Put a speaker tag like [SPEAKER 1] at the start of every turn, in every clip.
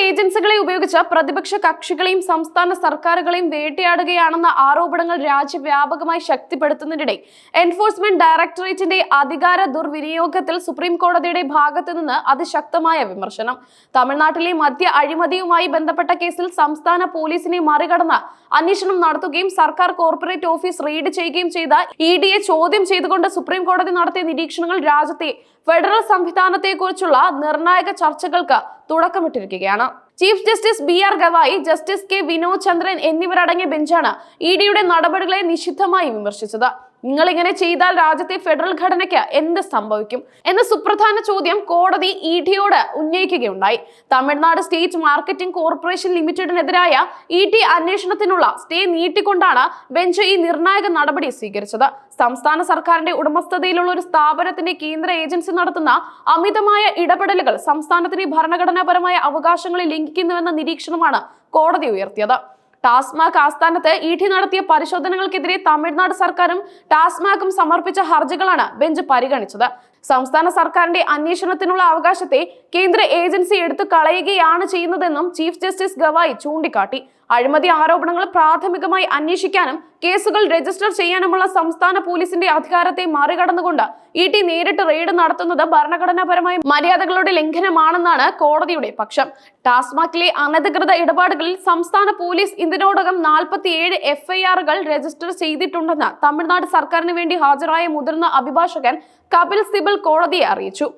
[SPEAKER 1] ഏജൻസികളെ ഉപയോഗിച്ച് പ്രതിപക്ഷ കക്ഷികളെയും സംസ്ഥാന സർക്കാരുകളെയും വേട്ടയാടുകയാണെന്ന ആരോപണങ്ങൾ രാജ്യവ്യാപകമായി ശക്തിപ്പെടുത്തുന്നതിനിടെ എൻഫോഴ്സ്മെന്റ് ഡയറക്ടറേറ്റിന്റെ അധികാര ദുർവിനിയോഗത്തിൽ സുപ്രീം കോടതിയുടെ ഭാഗത്തു നിന്ന് അതിശക്തമായ വിമർശനം. തമിഴ്നാട്ടിലെ മദ്യ അഴിമതിയുമായി ബന്ധപ്പെട്ട കേസിൽ സംസ്ഥാന പോലീസിനെ മറികടന്ന് അന്വേഷണം നടത്തുകയും സർക്കാർ കോർപ്പറേറ്റ് ഓഫീസ് റെയ്ഡ് ചെയ്യുകയും ചെയ്ത ഇ ഡിയെ ചോദ്യം ചെയ്തുകൊണ്ട് സുപ്രീം കോടതി നടത്തിയ നിരീക്ഷണങ്ങൾ രാജ്യത്തെ ഫെഡറൽ സംവിധാനത്തെക്കുറിച്ചുള്ള നിർണായക ചർച്ചകൾക്ക് തുടക്കമിട്ടിരിക്കുകയാണ്. Chief justice B R Gavai justice K Vinod Chandran എന്നിവരടങ്ങിയ ബെഞ്ചാണ് ഇ ഡിയുടെ നടപടികളെ നിശിതമായി വിമർശിച്ചത്. നിങ്ങൾ ഇങ്ങനെ ചെയ്താൽ രാജ്യത്തെ ഫെഡറൽ ഘടനയ്ക്ക് എന്ത് സംഭവിക്കും? എന്ന സുപ്രധാന ചോദ്യം കോടതി ഇ ഡിയോട് ഉന്നയിക്കുകയുണ്ടായി. തമിഴ്നാട് സ്റ്റേറ്റ് മാർക്കറ്റിംഗ് കോർപ്പറേഷൻ ലിമിറ്റഡിനെതിരായ ഇ ടി അന്വേഷണത്തിനുള്ള സ്റ്റേ നീട്ടിക്കൊണ്ടാണ് ബെഞ്ച് ഈ നിർണായക നടപടി സ്വീകരിച്ചത്. സംസ്ഥാന സർക്കാരിന്റെ ഉടമസ്ഥതയിലുള്ള ഒരു സ്ഥാപനത്തിന്റെ കേന്ദ്ര ഏജൻസി നടത്തുന്ന അമിതമായ ഇടപെടലുകൾ സംസ്ഥാനത്തിന്റെ ഭരണഘടനാപരമായ അവകാശങ്ങളെ ലംഘിക്കുന്നുവെന്ന നിരീക്ഷണമാണ് കോടതി ഉയർത്തിയത്. ടാസ്മാക് ആസ്ഥാനത്ത് ഇ ടി നടത്തിയ പരിശോധനകൾക്കെതിരെ തമിഴ്നാട് സർക്കാരും ടാസ്മാക്കും സമർപ്പിച്ച ഹർജികളാണ് ബെഞ്ച് പരിഗണിച്ചത്. സംസ്ഥാന സർക്കാരിന്റെ അന്വേഷണത്തിനുള്ള അവകാശത്തെ കേന്ദ്ര ഏജൻസി എടുത്തു കളയുകയാണ് ചെയ്യുന്നതെന്നും ചീഫ് ജസ്റ്റിസ് ഗവായി ചൂണ്ടിക്കാട്ടി. അഴിമതി ആരോപണങ്ങൾ പ്രാഥമികമായി അന്വേഷിക്കാനും കേസുകൾ രജിസ്റ്റർ ചെയ്യാനുമുള്ള സംസ്ഥാന പോലീസിന്റെ അധികാരത്തെ മറികടന്നുകൊണ്ട് ഇ ടി നേരിട്ട് റെയ്ഡ് നടത്തുന്നത് ഭരണഘടനാപരമായ മര്യാദകളുടെ ലംഘനമാണെന്നാണ് കോടതിയുടെ പക്ഷം. ടാസ്മാക്കിലെ അനധികൃത ഇടപാടുകളിൽ സംസ്ഥാന പോലീസ് ഇതിനോടകം നാൽപ്പത്തിയേഴ് എഫ്ഐആറുകൾ രജിസ്റ്റർ ചെയ്തിട്ടുണ്ടെന്ന് തമിഴ്നാട് സർക്കാരിന് വേണ്ടി ഹാജരായ മുതിർന്ന അഭിഭാഷകൻ കപിൽ സിബൽ കോടതിയെ അറിയിച്ചു.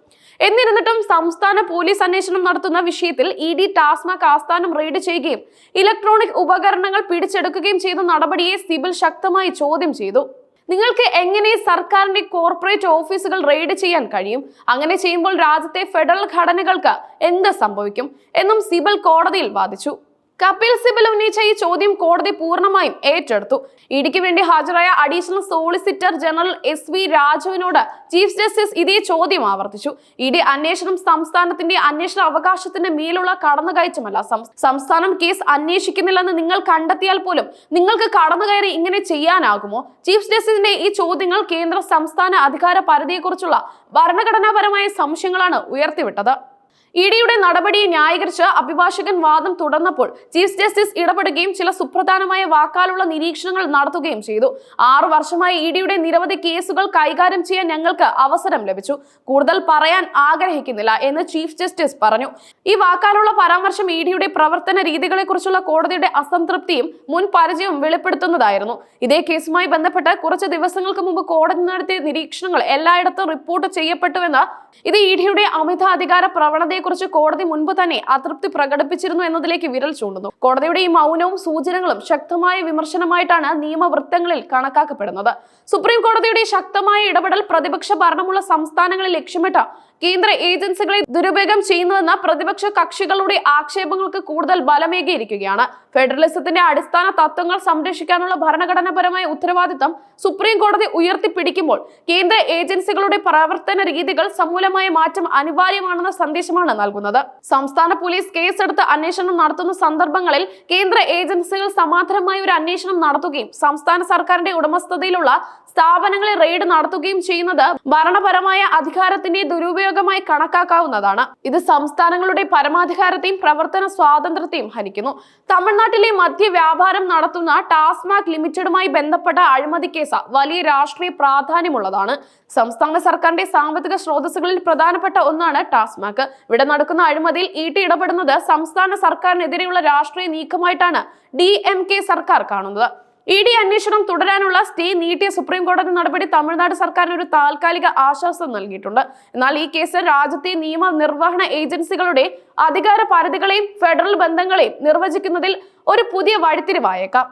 [SPEAKER 1] എന്നിരുന്നിട്ടും സംസ്ഥാന പോലീസ് അന്വേഷണം നടത്തുന്ന വിഷയത്തിൽ ഇ ഡി ടാസ്മാക് ആസ്ഥാനം റെയ്ഡ് ചെയ്യുകയും ഇലക്ട്രോണിക് ഉപകരണങ്ങൾ പിടിച്ചെടുക്കുകയും ചെയ്ത നടപടിയെ സിബിൽ ശക്തമായി ചോദ്യം ചെയ്തു. നിങ്ങൾക്ക് എങ്ങനെ സർക്കാരിന്റെ കോർപ്പറേറ്റ് ഓഫീസുകൾ റെയ്ഡ് ചെയ്യാൻ കഴിയും? അങ്ങനെ ചെയ്യുമ്പോൾ രാജ്യത്തെ ഫെഡറൽ ഘടനകൾക്ക് എന്ത് സംഭവിക്കും? എന്നും സിബൽ കോടതിയിൽ വാദിച്ചു. കപിൽ സിബൽ ഉന്നയിച്ച ഈ ചോദ്യം കോടതി പൂർണമായും ഏറ്റെടുത്തു. ഇടിക്ക് വേണ്ടി ഹാജരായ additional solicitor general S V രാജുവിനോട് chief justice ഇതേ ചോദ്യം ആവർത്തിച്ചു. ഇടി അന്വേഷണം സംസ്ഥാനത്തിന്റെ അന്വേഷണ അവകാശത്തിന്റെ മേലുള്ള കടന്നുകയറ്റമല്ല. സംസ്ഥാനം കേസ് അന്വേഷിക്കുന്നില്ലെന്ന് നിങ്ങൾ കണ്ടെത്തിയാൽ പോലും നിങ്ങൾക്ക് കടന്നുകയറി ഇങ്ങനെ ചെയ്യാനാകുമോ? ചീഫ് ജസ്റ്റിസിന്റെ ഈ ചോദ്യങ്ങൾ കേന്ദ്ര സംസ്ഥാന അധികാര പരിധിയെക്കുറിച്ചുള്ള ഭരണഘടനാപരമായ സംശയങ്ങളാണ് ഉയർത്തിവിട്ടത്. ഇഡിയുടെ നടപടിയെ ന്യായീകരിച്ച് അഭിഭാഷകൻ വാദം തുടർന്നപ്പോൾ ചീഫ് ജസ്റ്റിസ് ഇടപെടുകയും ചില സുപ്രധാനമായ വാക്കാലുള്ള നിരീക്ഷണങ്ങൾ നടത്തുകയും ചെയ്തു. ആറു വർഷമായി ഇഡിയുടെ നിരവധി കേസുകൾ കൈകാര്യം ചെയ്യാൻ ഞങ്ങൾക്ക് അവസരം ലഭിച്ചു. കൂടുതൽ പറയാൻ ആഗ്രഹിക്കുന്നില്ല എന്ന് ചീഫ് ജസ്റ്റിസ് പറഞ്ഞു. ഈ വാക്കാലുള്ള പരാമർശം ഇഡിയുടെ പ്രവർത്തന രീതികളെക്കുറിച്ചുള്ള കോടതിയുടെ അസംതൃപ്തിയും മുൻ പരിചയവും വെളിപ്പെടുത്തുന്നതായിരുന്നു. ഇതേ കേസുമായി ബന്ധപ്പെട്ട് കുറച്ച് ദിവസങ്ങൾക്ക് മുമ്പ് കോടതി നടത്തിയ നിരീക്ഷണങ്ങൾ എല്ലായിടത്തും റിപ്പോർട്ട് ചെയ്യപ്പെട്ടുവെന്ന് ഇത് ഇഡിയുടെ അമിതാധികാര പ്രവണതയെക്കുറിച്ച് കോടതി മുൻപ് തന്നെ അതൃപ്തി പ്രകടിപ്പിച്ചിരുന്നു എന്നതിലേക്ക് വിരൽ ചൂണ്ടുന്നു. കോടതിയുടെ ഈ മൗനവും സൂചനകളും ശക്തമായ വിമർശനമായിട്ടാണ് നിയമവൃത്തങ്ങളിൽ കണക്കാക്കപ്പെടുന്നത്. സുപ്രീം കോടതിയുടെ ശക്തമായ ഇടപെടൽ പ്രതിപക്ഷ ഭരണമുള്ള സംസ്ഥാനങ്ങളെ ലക്ഷ്യമിട്ട കേന്ദ്ര ഏജൻസികളെ ദുരുപയോഗം ചെയ്യുന്നുവെന്ന പ്രതിപക്ഷ കക്ഷികളുടെ ആക്ഷേപങ്ങൾക്ക് കൂടുതൽ ബലമേകിയിരിക്കുകയാണ്. ഫെഡറലിസത്തിന്റെ അടിസ്ഥാന തത്വങ്ങൾ സംരക്ഷിക്കാനുള്ള ഭരണഘടനാപരമായ ഉത്തരവാദിത്തം സുപ്രീം കോടതി ഉയർത്തിപ്പിടിക്കുമ്പോൾ കേന്ദ്ര ഏജൻസികളുടെ പ്രവർത്തന രീതികൾ സമൂലമായ മാറ്റം അനിവാര്യമാണെന്ന സന്ദേശമാണ് നൽകുന്നത്. സംസ്ഥാന പോലീസ് കേസെടുത്ത് അന്വേഷണം നടത്തുന്ന സന്ദർഭങ്ങളിൽ കേന്ദ്ര ഏജൻസികൾ സമാന്തരമായ ഒരു അന്വേഷണം നടത്തുകയും സംസ്ഥാന സർക്കാരിന്റെ ഉടമസ്ഥതയിലുള്ള സ്ഥാപനങ്ങളെ റെയ്ഡ് നടത്തുകയും ചെയ്യുന്നത് ഭരണപരമായ അധികാരത്തിന്റെ ദുരുപയോഗമായി കണക്കാക്കാവുന്നതാണ്. ഇത് സംസ്ഥാനങ്ങളുടെ പരമാധികാരത്തെയും പ്രവർത്തന സ്വാതന്ത്ര്യത്തെയും ഹനിക്കുന്നു. തമിഴ്നാട്ടിലെ മദ്യ വ്യാപാരം നടത്തുന്ന ടാസ്മാക് ലിമിറ്റഡുമായി ബന്ധപ്പെട്ട അഴിമതി കേസ് വലിയ രാഷ്ട്രീയ പ്രാധാന്യമുള്ളതാണ്. സംസ്ഥാന സർക്കാരിന്റെ സാമ്പത്തിക സ്രോതസ്സുകളിൽ പ്രധാനപ്പെട്ട ഒന്നാണ് ടാസ്മാക്. ഇവിടെ നടക്കുന്ന അഴിമതിയിൽ ഈട്ടി ഇടപെടുന്നത് സംസ്ഥാന സർക്കാരിനെതിരെയുള്ള രാഷ്ട്രീയ നീക്കമായിട്ടാണ് ഡി സർക്കാർ കാണുന്നത്. ഇ ഡി അന്വേഷണം തുടരാനുള്ള സ്റ്റേ നീട്ടിയ സുപ്രീം കോടതി നടപടി തമിഴ്നാട് സർക്കാരിന് ഒരു താൽക്കാലിക ആശ്വാസം നൽകിയിട്ടുണ്ട്. എന്നാൽ ഈ കേസ് രാജ്യത്തെ നിയമ നിർവഹണ ഏജൻസികളുടെ അധികാര പരിധികളെയും ഫെഡറൽ ബന്ധങ്ങളെയും നിർവചിക്കുന്നതിൽ ഒരു പുതിയ വഴിത്തിരിവായേക്കാം.